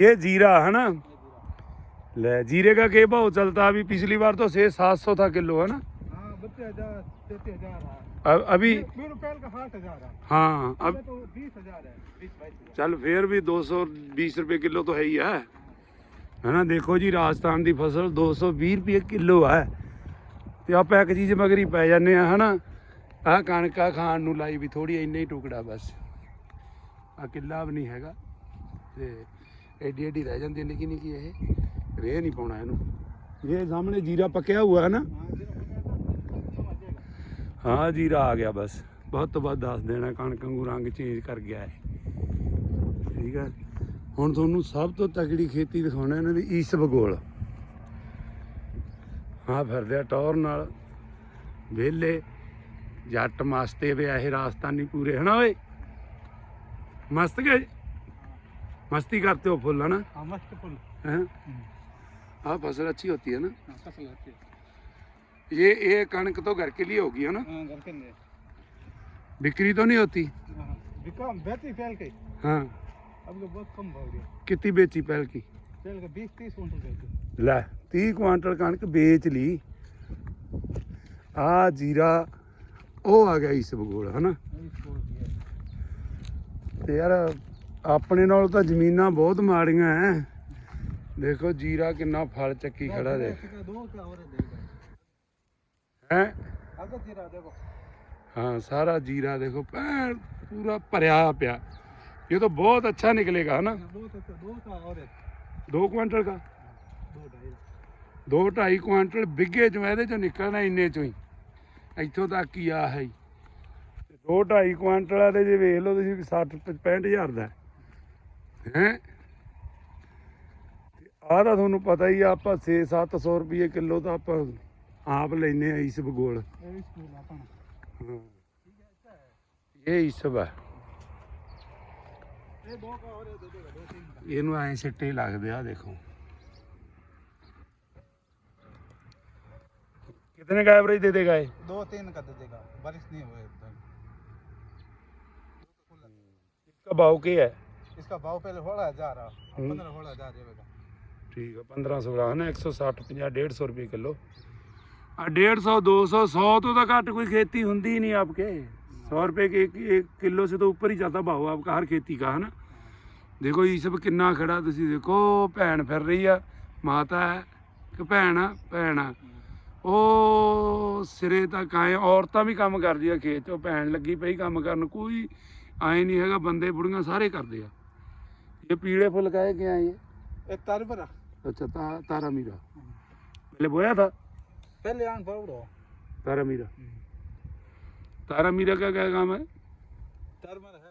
ये जीरा है ना ले जीरे का के भाव चलता है अभी पिछली बार तो छः सात सौ था किलो है ना हाँ बत्तीस हजार तैतीस हजार है अब अभी मेरे रुपये का साठ हजार है हाँ अब अब तो बीस हजार है बीस बाईस हजार ਚੱਲ ਫੇਰ ਵੀ 220 ਰੁਪਏ ਕਿਲੋ ਤਾਂ ਹੈ ਹੀ ਹੈ ਹੈਨਾ ਦੇਖੋ ਜੀ ਰਾਜਸਥਾਨ ਦੀ ਫਸਲ 220 ਰੁਪਏ ਕਿਲੋ ਹੈ ਤੇ ਆਪਾਂ ਇੱਕ ਚੀਜ਼ ਮਗਰ ਹੀ ਪੈ ਜਾਂਦੇ ਆ ਹਨਾ ਆਹ ਕਣਕਾ ਖਾਣ ਨੂੰ ਲਾਈ ਵੀ ਥੋੜੀ ਇੰਨਾ ਹੀ ਟੁਕੜਾ ਬਸ ਆ ਕਿੱਲਾ ਵੀ ਨਹੀਂ ਹੈਗਾ ਤੇ ਐਡੀ ਐਡੀ ਰਹਿ ਜਾਂਦੀ ਨਿੱਕੀ ਨਿੱਕੀ ਇਹ। ਰੇਹ ਨਹੀਂ ਪਾਉਣਾ ਇਹਨੂੰ। ਇਹ ਸਾਹਮਣੇ ਜੀਰਾ ਪੱਕਿਆ ਹੋਇਆ ਹੈ ਨਾ ਹਾਂ, ਜੀਰਾ ਆ ਗਿਆ ਬਸ। ਬਹੁਤ ਤੋਂ ਬਾਅਦ ਦੱਸ ਦੇਣਾ, ਕਣਕ ਵਾਂਗੂ ਰੰਗ ਚੇਂਜ ਕਰ ਗਿਆ ਹੈ ਠੀਕ ਹੈ ਹੁਣ ਤੁਹਾਨੂੰ ਸਭ ਤੋਂ ਤਕੜੀ ਖੇਤੀ ਦਿਖਾਉਣਾ ਇਹਨਾਂ ਦੀ ਈਸ ਬਗੋਲ ਹਾਂ ਫਿਰਦੇ ਆ ਟੌਰ ਨਾਲ। ਵਿਹਲੇ, ਜੱਟ ਮਸਤੇ ਵੇ ਇਹ ਰਾਜਸਥਾਨੀ ਪੂਰੇ, ਹਨਾ ਓਏ? ਮਸਤ ਗਏ? मस्ती करते हो फुल है ना हाँ मस्त फुल हैं हाँ फसल अच्छी होती है ना हाँ, फसल अच्छी है। ये ये कणक तो घर के लिए होगी है ना हाँ घर के लिए बिक्री तो नहीं होती हाँ बिकम बेची फैल के हाँ अब तो बहुत कम भाव गया कितनी बेची पहल की फैल के बीस तीस कुंटल बेची ਲੈ 30 ਕੁਆਂਟਲ ਕਣਕ ਵੇਚ ਲਈ ਆ ਜੀਰਾ ਉਹ ਆ ਗਿਆ ਇਸ ਬਗੋਲ ਹਨਾ अभी छोड़ दिया ਤੇ ਯਾਰ ਆਪਣੇ ਨਾਲ ਤਾਂ ਜ਼ਮੀਨਾਂ ਬਹੁਤ ਮਾੜੀਆਂ ਐ। ਦੇਖੋ ਜੀਰਾ ਕਿੰਨਾ ਫਲ ਚੱਕੀ ਖੜਾ ਦੇ ਹੈ? ਹਾਂ ਸਾਰਾ ਜੀਰਾ ਦੇਖੋ ਭੈਣ ਪੂਰਾ ਭਰਿਆ ਪਿਆ। ਇਹ ਤਾਂ ਬਹੁਤ ਅੱਛਾ ਨਿਕਲੇਗਾ ਹਨਾ? ਦੋ ਕੁਇੰਟਲ ਦਾ ਦੋ ਢਾਈ। ਕੁਇੰਟਲ ਬਿੱਗੇ ਚੋਂ ਇਹਦੇ ਚੋਂ ਨਿਕਲਣਾ ਇੰਨੇ ਚੋਂ ਹੀ। ਇੱਥੋਂ ਤੱਕ ਹੀ ਆ ਹੈ ਦੋ ਢਾਈ ਕੁਇੰਟਲ ਆ ਤੇ ਜੇ ਵੇਖ ਲਓ ਤੁਸੀਂ 60 65000 ਦਾ ਹੈ ਆਹ ਤਾਂ ਤੁਹਾਨੂੰ ਪਤਾ ਹੀ ਆ ਆਪਾਂ 6 700 ਰੁਪਏ ਕਿਲੋ ਤਾਂ ਆਪਾਂ ਆਪ ਲੈਨੇ ਆ ਇਸ ਬਗੋਲ ये भी स्कूल अपना ਹਾਂ। ਇਹ ਇਸਬ ਹੈ ये दो का और है दे देगा दो तीन का ਇਹਨੂੰ ਐ ਸਿੱਟੇ ਲੱਗਦੇ ਆ ਦੇਖੋ कितने का एवरेज दे देगा ये दो तीन का दे देगा बारिश नहीं हुए तो इसका भाव क्या है इसका भाव पहले हो रहा है जा रहा हम्म। पंद्रह हो रहा जा रहेगा ठीक है पंद्रह सौ है ना एक सौ सठ ਪੰਜਾਹ ਡੇਢ ਸੌ ਰੁਪਏ ਕਿਲੋ ਆ 150 200 100 तो तो घट कोई खेती होती ही नहीं आपके सौ रुपए के एक, एक किलो से तो ऊपर ही जाता भाव आपका हर खेती का है ना ਦੇਖੋ ਇਹ ਸਭ ਕਿੰਨਾ ਖੜਾ ਤੁਸੀਂ ਦੇਖੋ ਭੈਣ ਫਿਰ ਰਹੀ ਆ ਮਾਤਾ ਹੈ ਕਿ ਭੈਣ ਆ ਭੈਣ ਆ ਉਹ ਸਿਰੇ ਤੱਕ ਆਏ ਔਰਤਾਂ ਵੀ ਕੰਮ ਕਰਦੀਆਂ ਖੇਤ 'ਚ ਉਹ ਭੈਣ ਲੱਗੀ ਪਈ ਕੰਮ ਕਰਨ ਕੋਈ ਆਏ ਨਹੀਂ ਹੈਗਾ ਬੰਦੇ ਬੁੜੀਆਂ ਸਾਰੇ ਕਰਦੇ ਆ ये पीले फूल काहे के हैं ये ये तार पर अच्छा ता, तारा मीरा पहले बोया था पहले आन पाउडो तारा मीरा तारा मीरा का क्या काम है तार मर है